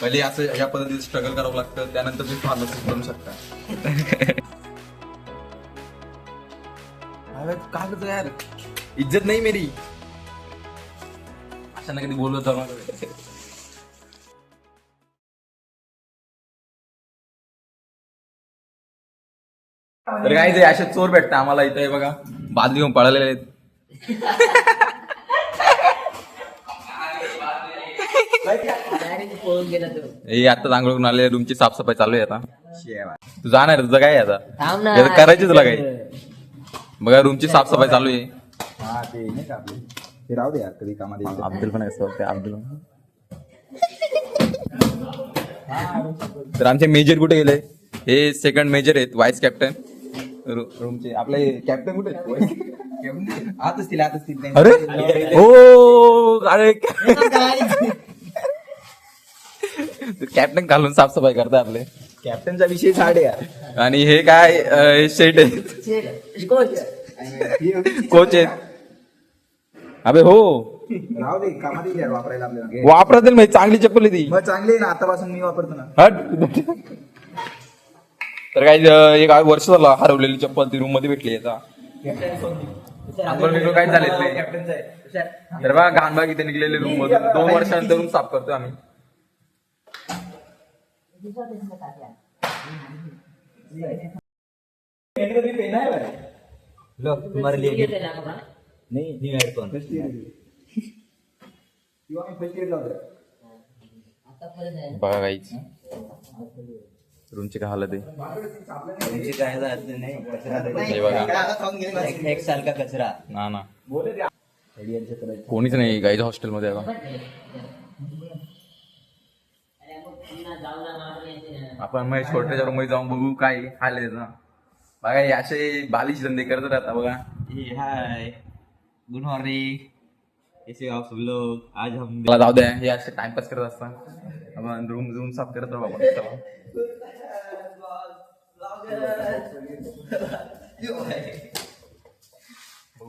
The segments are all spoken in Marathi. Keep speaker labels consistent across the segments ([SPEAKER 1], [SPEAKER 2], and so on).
[SPEAKER 1] पहिले असं या पद्धतीने स्ट्रगल करावं लागतं त्यानंतर तुम्ही फार्मसिस्ट करू शकता अरे, काय करतो यार. इज्जत नाही मेरी. असं ना कधी बोललो तर तर काय ते असे चोर भेटतात आम्हाला इथे हे बघा. बाद घेऊन पळालेले आहेत. हे आता चांगलं आले रूमची साफसफाई चालू आहे आता. तू जाणार तुझं काय आता?
[SPEAKER 2] थांब ना.
[SPEAKER 1] हे तर करायची तुला काही. बघा रूमची साफसफाई चालू आहे.
[SPEAKER 3] हा ते नाही का आपले? ते राहू दे यार कधी कामात येईल
[SPEAKER 1] अब्दुल पण असतो ते अब्दुल. तर आमचे मेजर कुठे गेले? हे सेकंड मेजर आहेत व्हाईस कॅप्टन रूमचे आपले कॅप्टन कुठे? आहेत?
[SPEAKER 3] आत असतील आत असतील ते.
[SPEAKER 1] अरे ओ अरे कॅप्टन घालून साफसफाई करतात आपले.
[SPEAKER 3] कॅप्टनचा विषय साडे यार.
[SPEAKER 1] आणि हे काय अं, शेट आहेत. कोच आहेत. अबे हो.
[SPEAKER 3] राहू दे कामात येईल यार वापरायला आपल्याला.
[SPEAKER 1] वापरातील म्हणजे चांगली चप्पल आहे ती.
[SPEAKER 3] मग चांगली आहे ना आतापासून मी वापरतो ना.
[SPEAKER 1] हट. तर काही एक वर्ष झालं हरवलेली चप्पल ती रूममध्ये भेटली आता. बिंबर काय झाले तर बघा घाणबाग इथे निघलेले रूम मधून. दोन वर्षानंतर रूम साफ करतो आम्ही.
[SPEAKER 3] लो तुम्हारे लिए नहीं न्यू हेडफोन फर्स्ट ईयर मी। फर्स्ट ईयर
[SPEAKER 1] बघा काहीच रूमची काय हालत आहे?
[SPEAKER 3] तुमची काय जात नाही. कचरा
[SPEAKER 1] हे बघा.
[SPEAKER 3] एक, साल का कचरा?
[SPEAKER 1] ना ना कोणीच नाही गाईज हॉस्टेलमध्ये आता आपण मग छोट्याच्या रूममध्ये जाऊन बघू काय आहे ना बघा हे असे बालिश धंदे करत राहता बघा.
[SPEAKER 3] हाय. गुड मॉर्निंग कैसे आप सब लोग आज हम
[SPEAKER 1] मला जाऊ द्या हे असे टाइमपास करत असतात. आपण रूम रूम साफ करत राहू आपण.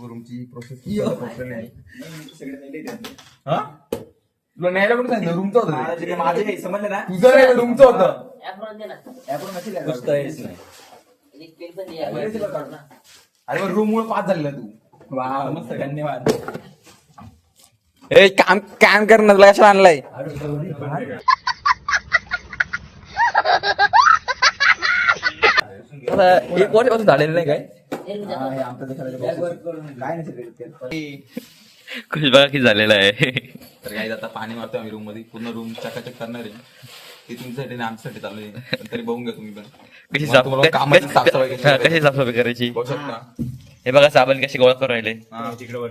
[SPEAKER 1] रूमची प्रोसेस हा? तुला न्यायला कुठे सांगितलं? रूमचं होतं.
[SPEAKER 3] माझे हे समजलं ना?
[SPEAKER 1] तुझं नाही रूमचं होतं.
[SPEAKER 3] है.
[SPEAKER 1] अरे मग रूम मुळे पास झालेला तू.
[SPEAKER 3] वाव, मस्त धन्यवाद.
[SPEAKER 1] ए काम काम करणं तुला कशाला आणलाय. आता एक वर्षापासून झालेलं नाही काय?
[SPEAKER 3] हा, हे आमचं देखायला काय नसेल त्यात.
[SPEAKER 4] खुश बघा की झालेला आहे.
[SPEAKER 1] तर काही आता पाणी मारतो आम्ही रूममध्ये. पूर्ण रूम चकाचक करणार आहे. ते तुमच्यासाठी आणि आमच्यासाठी चालू आहे. पण तरी बघून घ्या तुम्ही पण.
[SPEAKER 4] कशी
[SPEAKER 1] मला
[SPEAKER 4] साफ
[SPEAKER 1] तुम्हाला कामाची साफसफाई कशी
[SPEAKER 4] हा,
[SPEAKER 1] करायची.
[SPEAKER 4] कशी साफसफाई करायची?
[SPEAKER 1] बघू शकता.
[SPEAKER 4] हे बघा साबण कशी गोळा करून राहिले.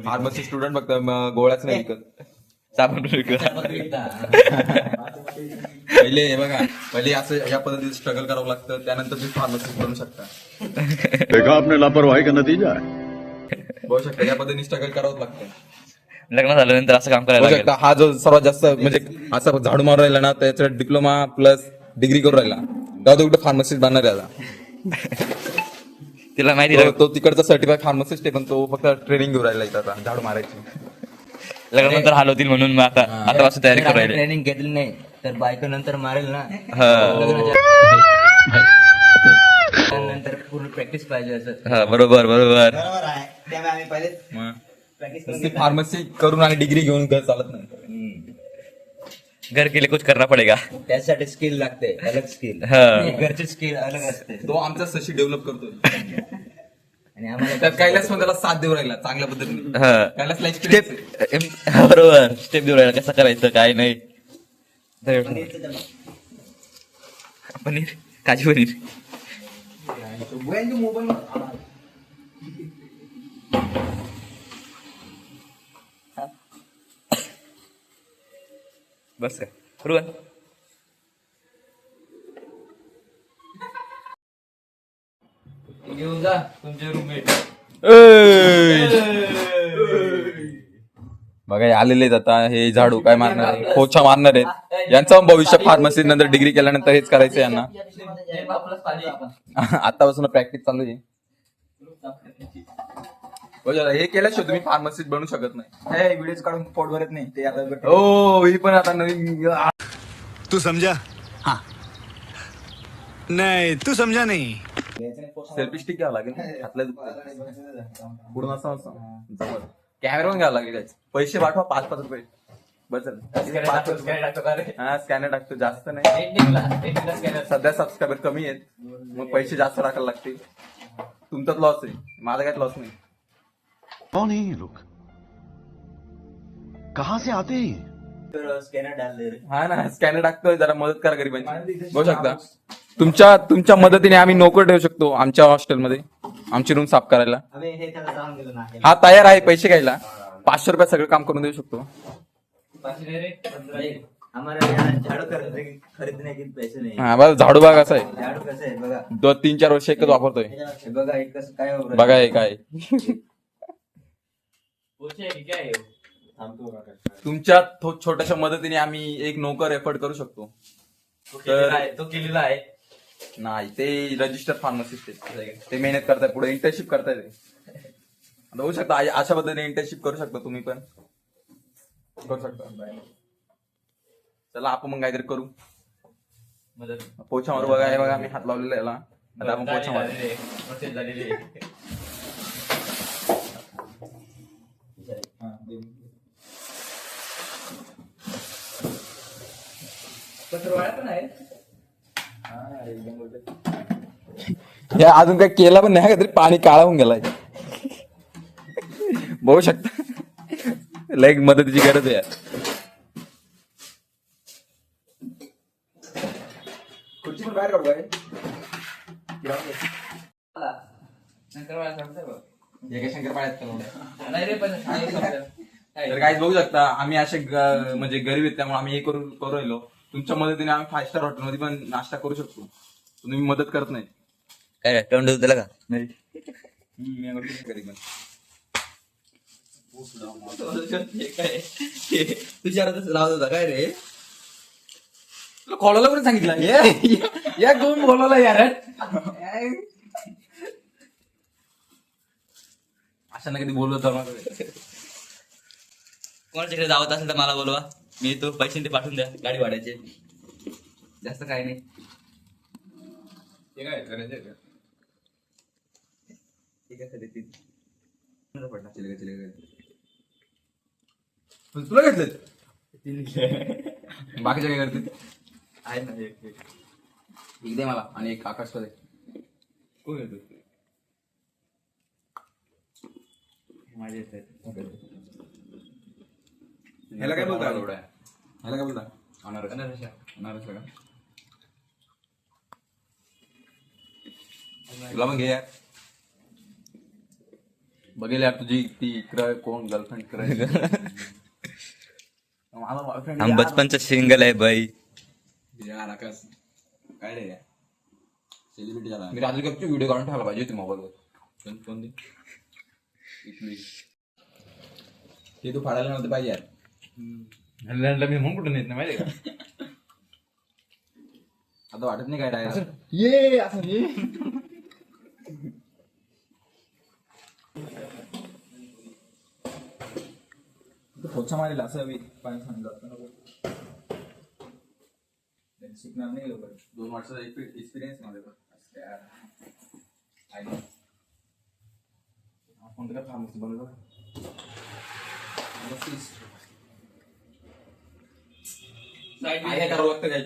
[SPEAKER 1] फार्मसी स्टुडंट फक्त म, गोळ्याच नाही विकत.
[SPEAKER 4] साबण विकत.
[SPEAKER 1] पहिले हे बघा पहिले असं या पद्धतीने स्ट्रगल करावं लागतं त्यानंतर तुम्ही फार्मसिस्ट बनू शकता.
[SPEAKER 5] देखा आपने लापरवाही का नतीजा है?
[SPEAKER 1] बघू शकता या पद्धतीने स्ट्रगल करावं लागतं.
[SPEAKER 4] लग्न झाल्यानंतर असं काम करायला
[SPEAKER 1] बघू
[SPEAKER 4] लागेल.
[SPEAKER 1] शकता हा जो सर्वात जास्त म्हणजे असा झाडू मारून राहिला ना त्याचा डिप्लोमा प्लस डिग्री करून राहिला. तेव्हा तो कुठे फार्मसिस्ट बनणार आहे आता.
[SPEAKER 4] तिला माहिती
[SPEAKER 1] तो- तिकडचा सर्टिफाईड फार्मसिस्ट आहे पण तो फक्त ट्रेनिंग घेऊन राहिला इथं आता झाडू मारायची.
[SPEAKER 4] लग्नानंतर हालवतील म्हणून मग आता आतापासून तयारी करू राहिले.
[SPEAKER 3] ट्रेनिंग घेतली नाही तर बायको नंतर मारेल ना.
[SPEAKER 4] हा.
[SPEAKER 3] नंतर पूर्ण प्रॅक्टिस पाहिजे असं.
[SPEAKER 4] हा बरोबर बरोबर.
[SPEAKER 3] बरोबर आहे. त्यामुळे आम्ही पहिले प्रॅक्टिस
[SPEAKER 1] फार्मसी करून आणि डिग्री घेऊन घर चालत नाही.
[SPEAKER 4] घर के लिए कुछ करना पडेगा।
[SPEAKER 3] त्यासाठी स्किल लागते अलग स्किल
[SPEAKER 4] हा.
[SPEAKER 3] घरचे स्किल अलग असते.
[SPEAKER 1] तो आमचा सशी डेव्हलप करतोय.
[SPEAKER 3] आणि आम्हाला
[SPEAKER 1] त्यात कैलास पण त्याला साथ देऊ राहिला चांगल्या पद्धतीने.
[SPEAKER 4] हा.
[SPEAKER 1] कैलासला
[SPEAKER 4] स्टेप
[SPEAKER 1] एक्सपिरियन्स
[SPEAKER 4] बरोबर. स्टेप देऊ राहिला कसं करायचं काय नाही. पनीर काजू पनीर.
[SPEAKER 3] मोबाईल
[SPEAKER 4] बस काय बरोबर
[SPEAKER 1] घेऊन जा तुमचे रूममेट बघा हे आलेले आता हे झाडू काय मारणार आहे पोछा मारणार आहेत. यांचं भविष्य फार्मसी नंतर डिग्री केल्यानंतर हेच करायचं यांना. आतापासून प्रॅक्टिस चालू आहे. हो हे केल्याशिवाय तुम्ही फार्मसिस्ट बनू शकत नाही.
[SPEAKER 3] व्हिडिओ काढून पोट भरत नाही. ते आता
[SPEAKER 1] हो ही पण आता नवीन
[SPEAKER 6] तू समझा हाँ. नहीं तू समझा नहीं.
[SPEAKER 1] सेल्फी स्टिक घ्यावं लागेल पूर्ण असं असं कॅमेरा पण घ्यावं लागेल. पैसे पाठवा पाच पाच रुपये. रुपये. हा स्कॅनर टाकतो. जास्त नाही. सध्या सबस्क्रायबर कमी आहेत. मग पैसे जास्त टाकायला लागतील. तुमचाच लॉस आहे. माझा काय लॉस नाही.
[SPEAKER 5] कौन है ये लोग? कहां से आते हैं ये?
[SPEAKER 3] स्कॅनर डाल दे रे
[SPEAKER 1] हा। ना स्कॅनर टाकतोय जरा मदत करा गरिबांची. बघू शकता. तुमच्या तुमच्या मदतीने आम्ही नोकर ठेवू शकतो आमच्या हॉस्टेलमध्ये. आमची रूम साफ करायला.
[SPEAKER 3] हे त्याला
[SPEAKER 1] हा. तयार आहे पैसे घ्यायला. पाचशे रुपयात सगळं काम करून देऊ शकतो.
[SPEAKER 3] हमारे यहाँ झाड़ू खरीदने खरीदने के पैसे नहीं.
[SPEAKER 1] हा बस झाडू बाग असा आहे.
[SPEAKER 3] झाड़ू कसं आहे बघा.
[SPEAKER 1] दोन तीन चार वर्ष एकच वापरतोय.
[SPEAKER 3] हे बघा एक कसं काय वापरायचं.
[SPEAKER 1] बघा हे काय तुमच्या थो- छोट्याशा मदतीने आम्ही एक नोकर एफर्ट करू शकतो.
[SPEAKER 3] तो केलेला आहे
[SPEAKER 1] नाही ते रजिस्टर फार्मसिस्ट ते मेहनत करताय पुढे इंटर्नशिप करताय ते. आता होऊ शकता अशा पद्धतीने इंटर्नशिप करू शकता तुम्ही पण. करू शकता. चला आपण मग काहीतरी करू. पोछा मारू बघा हे बघा मी हात लावलेला आहे याला. आता आपण पोछा मारू या अजून काय केला पण नाही का तरी पाणी काळा होऊन गेलाय. बघू शकता. लाईक मदतीची गरज आहे यार. खुर्ची पण बाहेर काढू? हे? तर बघू शकता आम्ही असे म्हणजे गरीब आहेत त्यामुळे आम्ही हे करू करू राहिलो. तुमच्या मदतीने आम्ही फाय स्टार हॉटेलमध्ये पण नाश्ता करू शकतो. तुम्ही मदत करत नाही.
[SPEAKER 4] काय तोंड तुला का?
[SPEAKER 1] मी
[SPEAKER 3] लावत होता काय रे
[SPEAKER 1] तुला खोलाला पण सांगितलं. या कोण बोलवला यार. अशा ना कधी बोललो तर
[SPEAKER 4] कोणाच्याकडे जावत असेल तर मला बोलवा. मी तो पैसे ते पाठवून द्या गाडी भाड्याचे. जास्त काय नाही.
[SPEAKER 1] ते काय करायचं का?
[SPEAKER 3] ठीक आहे तरी ती-
[SPEAKER 1] पडला. चिलका चिलका तुला घेतलं बाकीच्या काय करते?
[SPEAKER 3] आहे ना एक-
[SPEAKER 1] दे मला आणि एक आकाश दे. कोण घेतो
[SPEAKER 3] माझे आहेत.
[SPEAKER 1] ह्याला काय बोलता ह्याला काय बोलता अनारस. अनारस. का? तुला पण घे यार. बघेल यार तुझी ती इकडं कोण गर्लफ्रेंड करायचं माझा बॉयफ्रेंड
[SPEAKER 4] हम बचपन से सिंगल है भाई
[SPEAKER 1] यार आकाश. काय रे सेलिब्रिटी झाला. मी राजू कपची व्हिडिओ काढून ठेवायला पाहिजे होती मोबाईलवर. कोणती इथली ते तू फाडायला नव्हतं पाहिजे यार. मी म्हणून कुठं नेत नाही माहिती का? आता वाटत नाही काय टायर ये असं ये. पोछा मारेल असं हवी पाणी सांगितलं शिकणार नाही लवकर. दोन वर्षाचा एक्सपिरियन्स माझ्याकडे आपण तर काय? फार्मसी बनवलं काय करावं लागतं काय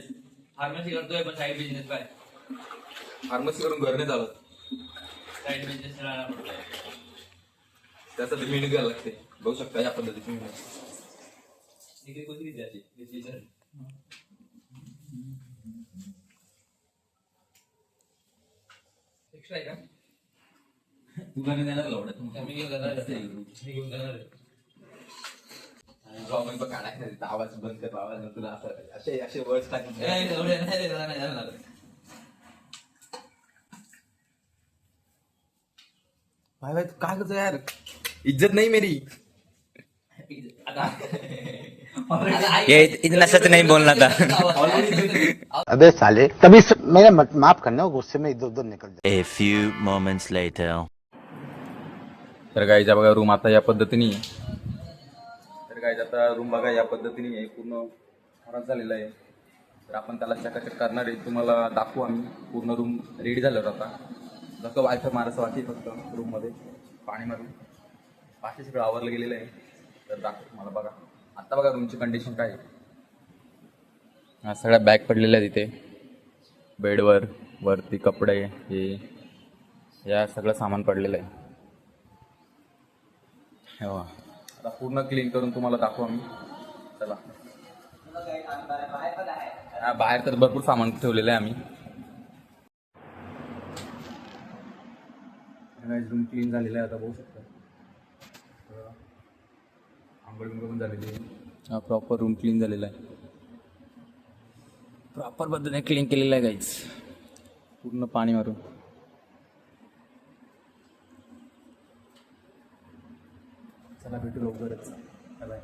[SPEAKER 4] फार्मसी करतोय पण साईड बिझनेस काय?
[SPEAKER 1] फार्मसी करून घर नाही चालत.
[SPEAKER 4] साईड बिझनेस
[SPEAKER 1] त्यासाठी मेहनत घ्यायला लागते. बघू शकता या पद्धतीची मेहनत
[SPEAKER 4] डिग्री कोणती एक्स्ट्रा आहे का?
[SPEAKER 1] तू घरी देणार लवडत
[SPEAKER 4] मी घेऊन जाणार मी घेऊन जाणार
[SPEAKER 1] पण काढायचं आवाज बंद कर आवाज तुला असं असे असे टाकून
[SPEAKER 4] ए, जाणार.
[SPEAKER 1] भाई भाई तू काय करतो यार इज्जत नहीं मेरी
[SPEAKER 4] ये इतना सच नहीं बोलना था
[SPEAKER 7] अबे साले तभी. मेरा माफ करना गुस्से में इधर उधर निकल जाए
[SPEAKER 8] A few moments later.
[SPEAKER 1] तर गाईचा बघा रूम आता या पद्धतीने. तर आता रूम बघा या पद्धतीने आहे पूर्ण खराब झालेला आहे. तर आपण त्याला चकाचक करणार आहे. तुम्हाला दाखवू आम्ही. पूर्ण रूम रेडी झाल्यावर आता. जसं वायफाय मारायचं वाटते फक्त रूममध्ये पाणी मारून बाकी सगळं आवरलं गेलेलं आहे. तर दाखव तुम्हाला बघा. आता बघा रूमची कंडिशन काय आहे. हा सगळ्या बॅग पडलेल्या आहेत तिथे बेडवर वरती कपडे हे या सगळं सामान पडलेलं आहे. हो आता पूर्ण क्लीन करून तुम्हाला दाखवू आम्ही. चला. हा, बाहेर तर भरपूर सामान ठेवलेलं आहे आम्ही. रूम क्लीन झालेलं आहे आता बघू शकता. आंघोळ बिंघोळ पण झालेली आहे. हा प्रॉपर रूम क्लीन झालेला आहे. प्रॉपर पद्धतीने क्लीन केलेलं आहे गाईज पूर्ण पाणी मारून. चला भेटू लवकरच बाय